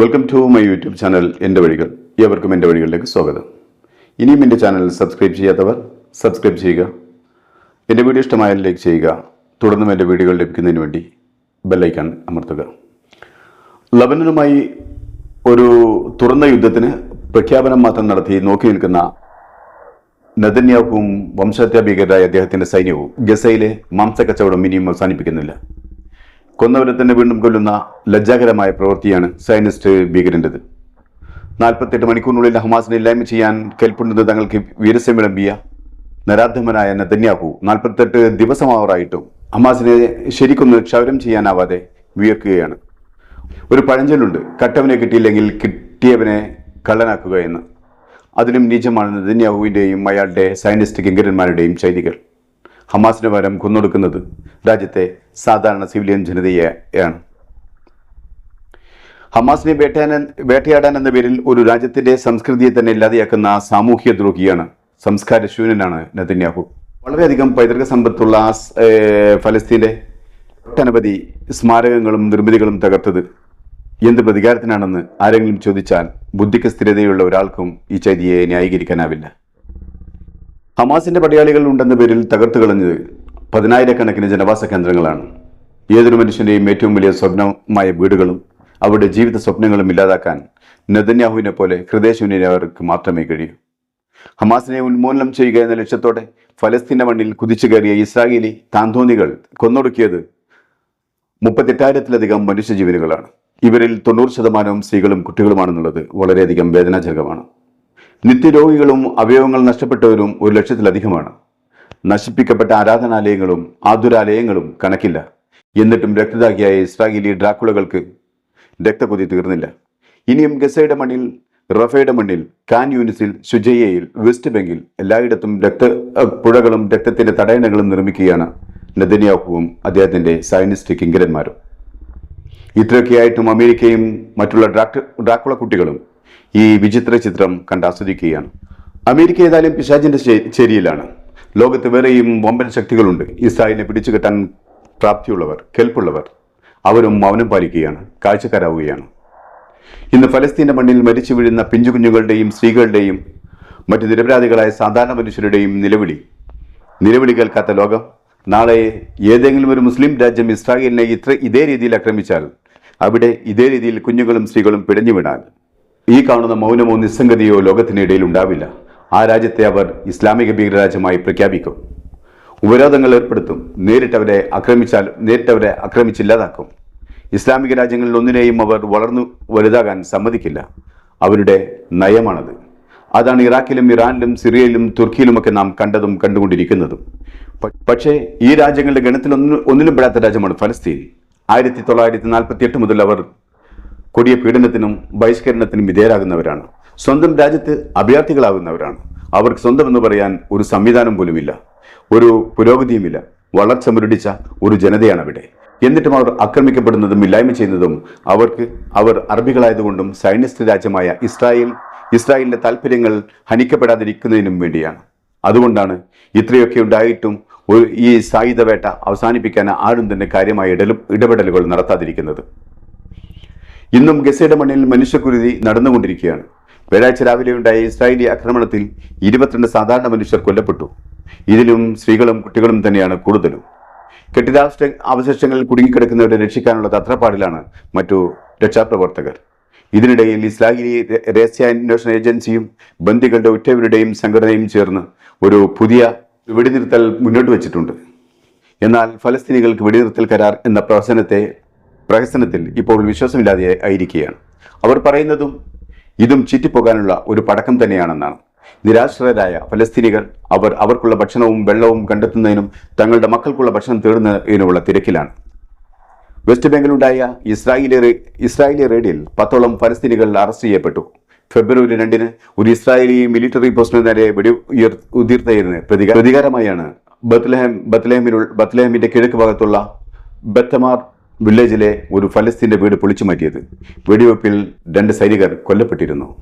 Welcome to my YouTube channel എന്റെ വഴികൾ. ഏവർക്കും എന്റെ വഴികളിലേക്ക് സ്വാഗതം. ഇനിയും എന്റെ ചാനൽ സബ്സ്ക്രൈബ് ചെയ്യാത്തവർ സബ്സ്ക്രൈബ് ചെയ്യുക. എന്റെ വീഡിയോ ഇഷ്ടമായാൽ ലൈക്ക് ചെയ്യുക. തുടർന്നും എന്റെ വീഡിയോകൾ ലഭിക്കുന്നതിന് വേണ്ടി ബെല്ലൈക്കൺ അമർത്തുക. ലബനനുമായി ഒരു തുറന്ന യുദ്ധത്തിന് പ്രഖ്യാപനം മാത്രം നടത്തി നോക്കി നിൽക്കുന്ന നദന്യാഹുവും ഭീകരരായ അദ്ദേഹത്തിന്റെ സൈന്യവും ഗസയിലെ മാംസക്കച്ചവടം ഇനിയും അവസാനിപ്പിക്കുന്നില്ല. കൊന്നവരെ തന്നെ വീണ്ടും കൊല്ലുന്ന ലജ്ജാകരമായ പ്രവൃത്തിയാണ് സയനിസ്റ്റ് ഭീകരന്റെത് നാൽപ്പത്തെട്ട് മണിക്കൂറിനുള്ളിൽ ഹമാസിനെ ഇല്ലായ്മ ചെയ്യാൻ കെൽപ്പുണ്ടെന്ന് തങ്ങൾക്ക് വീരസ്യം വിളമ്പിയ നരാധമനായ നെതന്യാഹു നാൽപ്പത്തെട്ട് ദിവസമാവറായിട്ടും ഹമാസിനെ ശരിക്കൊന്ന് ക്ഷൗരം ചെയ്യാനാവാതെ വിയർക്കുകയാണ്. ഒരു പഴഞ്ചൊല്ലുണ്ട് കട്ടവനെ കിട്ടിയില്ലെങ്കിൽ കിട്ടിയവനെ കള്ളനാക്കുക എന്ന്. അതിലും നീചമാണ് നെതന്യാഹുവിന്റെയും അയാളുടെ സയനിസ്റ്റ് കിങ്കരന്മാരുടെയും ചെയ്തികൾ ഹമാസിന് പകരം കൊന്നൊടുക്കുന്നത് രാജ്യത്തെ സാധാരണ സിവിലിയൻ ജനതയെയാണ് ഹമാസിനെ വേട്ടയാടാൻ വേട്ടയാടാൻ എന്ന പേരിൽ ഒരു രാജ്യത്തിന്റെ സംസ്കൃതിയെ തന്നെ ഇല്ലാതെയാക്കുന്ന സാമൂഹ്യ ദ്രോഹിയാണ് സംസ്കാരശൂന്യനാണ് നെതന്യാഹു. വളരെയധികം പൈതൃക സമ്പത്തുള്ള ആ ഫലസ്തീന്റെ ഒട്ടനവധി സ്മാരകങ്ങളും നിർമ്മിതികളും തകർത്തത് എന്ത് പ്രതികാരത്തിനാണെന്ന് ആരെങ്കിലും ചോദിച്ചാൽ ബുദ്ധിക്ക് സ്ഥിരതയുള്ള ഒരാൾക്കും ഈ ചൈതിയെ ന്യായീകരിക്കാനാവില്ല. ഹമാസിന്റെ പടയാളികൾ ഉണ്ടെന്ന പേരിൽ തകർത്തു കളഞ്ഞത് പതിനായിരക്കണക്കിന് ജനവാസ കേന്ദ്രങ്ങളാണ്. ഏതൊരു മനുഷ്യന്റെയും ഏറ്റവും വലിയ സ്വപ്നമായ വീടുകളും അവരുടെ ജീവിത സ്വപ്നങ്ങളും ഇല്ലാതാക്കാൻ നെതന്യാഹുവിനെ പോലെ ഹൃദയശൂന്യരവർക്ക് മാത്രമേ കഴിയൂ. ഹമാസിനെ ഉന്മൂലനം ചെയ്യുക എന്ന ലക്ഷ്യത്തോടെ ഫലസ്തീന്റെ മണ്ണിൽ കുതിച്ചു കയറിയ ഇസ്രായേലി താന്തോന്നികൾ കൊന്നൊടുക്കിയത് മുപ്പത്തെട്ടായിരത്തിലധികം മനുഷ്യജീവനുകളാണ്. ഇവരിൽ തൊണ്ണൂറ് ശതമാനവും സ്ത്രീകളും കുട്ടികളുമാണെന്നുള്ളത് വളരെയധികം വേദനാജനകമാണ്. നിത്യരോഗികളും അവയവങ്ങൾ നഷ്ടപ്പെട്ടവരും ഒരു ലക്ഷത്തിലധികമാണ്. നശിപ്പിക്കപ്പെട്ട ആരാധനാലയങ്ങളും ആതുരാലയങ്ങളും കണക്കില്ല. എന്നിട്ടും രക്തദാഹിയായ ഇസ്രായേലി ഡ്രാക്കുളകൾക്ക് രക്തകൊതി തീർന്നില്ല. ഇനിയും ഗസയുടെ മണ്ണിൽ റഫയുടെ മണ്ണിൽ കാൻ യൂനിസിൽ ഷുജയ്യയിൽ വെസ്റ്റ് ബംഗിൽ എല്ലായിടത്തും രക്ത പുഴകളും രക്തത്തിന്റെ തടയണകളും നിർമ്മിക്കുകയാണ് നെതന്യാഹുവും അദ്ദേഹത്തിന്റെ സയനിസ്റ്റ് കിങ്കരന്മാരും. ഇത്രയൊക്കെയായിട്ടും അമേരിക്കയും മറ്റുള്ള ഡ്രാക്കുള കുട്ടികളും ഈ വിചിത്ര ചിത്രം കണ്ടാസ്വദിക്കുകയാണ് അമേരിക്ക ഏതായാലും പിശാചിന്റെ ചേ- ചേരിയിലാണ്. ലോകത്ത് വേറെയും വമ്പൻ ശക്തികളുണ്ട്. ഇസ്രായേലിനെ പിടിച്ചു കെട്ടാൻ പ്രാപ്തിയുള്ളവർ കെൽപ്പുള്ളവർ അവരും മൗനം പാലിക്കുകയാണ് കാഴ്ചക്കാരാവുകയാണ്. ഇന്ന് ഫലസ്തീന്റെ മണ്ണിൽ മരിച്ചു വീഴുന്ന പിഞ്ചു കുഞ്ഞുങ്ങളുടെയും സ്ത്രീകളുടെയും മറ്റ് നിരപരാധികളായ സാധാരണ മനുഷ്യരുടെയും നിലവിളി. നിലവിളി കേൾക്കാത്ത ലോകം. നാളെ ഏതെങ്കിലും ഒരു മുസ്ലിം രാജ്യം ഇസ്രായേലിനെ ഇത്ര ഇതേ രീതിയിൽ ആക്രമിച്ചാൽ അവിടെ ഇതേ രീതിയിൽ കുഞ്ഞുങ്ങളും സ്ത്രീകളും പിടഞ്ഞു വീണാൽ ഈ കാണുന്ന മൗനമോ നിസ്സംഗതയോ ലോകത്തിനിടയിൽ ഉണ്ടാവില്ല. ആ രാജ്യത്തെ അവർ ഇസ്ലാമിക ഭീകരരാജ്യമായി പ്രഖ്യാപിക്കും. ഉപരോധങ്ങൾ ഏർപ്പെടുത്തും. നേരിട്ടവരെ ആക്രമിച്ചാൽ നേരിട്ടവരെ ആക്രമിച്ചില്ലാതാക്കും. ഇസ്ലാമിക രാജ്യങ്ങളിൽ ഒന്നിനെയും അവർ വളർന്നു വലുതാകാൻ സമ്മതിക്കില്ല. അവരുടെ നയമാണത്. അതാണ് ഇറാഖിലും ഇറാനിലും സിറിയയിലും തുർക്കിയിലുമൊക്കെ നാം കണ്ടതും കണ്ടുകൊണ്ടിരിക്കുന്നതും. പക്ഷേ ഈ രാജ്യങ്ങളുടെ ഗണത്തിൽ ഒന്നും ഒന്നിലും പെടാത്ത രാജ്യമാണ് ഫലസ്തീൻ. ആയിരത്തി തൊള്ളായിരത്തി നാൽപ്പത്തി എട്ട് മുതൽ അവർ കൊടിയ പീഡനത്തിനും ബഹിഷ്കരണത്തിനും വിധേയരാകുന്നവരാണ്. സ്വന്തം രാജ്യത്ത് അഭയാർത്ഥികളാകുന്നവരാണ്. അവർക്ക് സ്വന്തം എന്ന് പറയാൻ ഒരു സംവിധാനം പോലുമില്ല. ഒരു പുരോഗതിയുമില്ല. വളർച്ച മുരടിച്ച ഒരു ജനതയാണ് അവിടെ എന്നിട്ടും അവർ ആക്രമിക്കപ്പെടുന്നതും ഇല്ലായ്മ ചെയ്യുന്നതും അവർക്ക് അവർ അറബികളായതുകൊണ്ടും സൈനിസ്റ്റ് രാജ്യമായ ഇസ്രായേൽ ഇസ്രായേലിന്റെ താല്പര്യങ്ങൾ ഹനിക്കപ്പെടാതിരിക്കുന്നതിനും വേണ്ടിയാണ്. അതുകൊണ്ടാണ് ഇത്രയൊക്കെ ഉണ്ടായിട്ടും ഈ സായുധ വേട്ട അവസാനിപ്പിക്കാൻ ആരും തന്നെ കാര്യമായ ഇടലും ഇടപെടലുകൾ നടത്താതിരിക്കുന്നത്. ഇന്നും ഗസയുടെ മണ്ണിൽ മനുഷ്യക്കുരുതി നടന്നുകൊണ്ടിരിക്കുകയാണ്. വ്യാഴാഴ്ച രാവിലെ ഉണ്ടായ ഇസ്രായേലി ആക്രമണത്തിൽ ഇരുപത്തിരണ്ട് സാധാരണ മനുഷ്യർ കൊല്ലപ്പെട്ടു. ഇതിലും സ്ത്രീകളും കുട്ടികളും തന്നെയാണ് കൂടുതലും. കെട്ടിടാവസ്ഥ അവശിഷ്ടങ്ങളിൽ കുടുങ്ങിക്കിടക്കുന്നവരെ രക്ഷിക്കാനുള്ള തത്രപ്പാടിലാണ് മറ്റു രക്ഷാപ്രവർത്തകർ. ഇതിനിടയിൽ ഇസ്ലാഹിലി രഹസ്യാന്വേഷണ ഏജൻസിയും ബന്ദികളുടെ ഉറ്റവരുടെയും സംഘടനയും ചേർന്ന് ഒരു പുതിയ വെടിനിർത്തൽ മുന്നോട്ട് വച്ചിട്ടുണ്ട്. എന്നാൽ ഫലസ്തീനികൾക്ക് വെടിനിർത്തൽ കരാർ എന്ന പ്രഹസനത്തെ പ്രഹസനത്തിൽ ഇപ്പോൾ വിശ്വാസമില്ലാതെ ആയിരിക്കുകയാണ്. അവർ പറയുന്നതും ഇതും ചുറ്റിപ്പോകാനുള്ള ഒരു പടക്കം തന്നെയാണെന്നാണ്. നിരാശ്രയരായ ഫലസ്തീനികൾ അവർ അവർക്കുള്ള ഭക്ഷണവും വെള്ളവും കണ്ടെത്തുന്നതിനും തങ്ങളുടെ മക്കൾക്കുള്ള ഭക്ഷണം തേടുന്നതിനുമുള്ള തിരക്കിലാണ്. വെസ്റ്റ് ബംഗാളിലുണ്ടായ ഇസ്രായേലി ഇസ്രായേലി റെയ്ഡിൽ പത്തോളം ഫലസ്തീനികൾ അറസ്റ്റ് ചെയ്യപ്പെട്ടു. ഫെബ്രുവരി രണ്ടിന് ഒരു ഇസ്രായേലി മിലിറ്ററി പോസ്റ്റിന് നേരെ വെടി ഉയർ പ്രതികാരമായാണ് ബത്ലഹം ബത്ലഹമിലുള്ള ബത്ലഹമിന്റെ കിഴക്ക് ഭാഗത്തുള്ള ബത്തമാർ വില്ലേജിലെ ഒരു ഫലസ്തീന്റെ വീട് പൊളിച്ചു മാറ്റിയത്. വെടിവെപ്പിൽ രണ്ട് സൈനികർ കൊല്ലപ്പെട്ടിരുന്നു.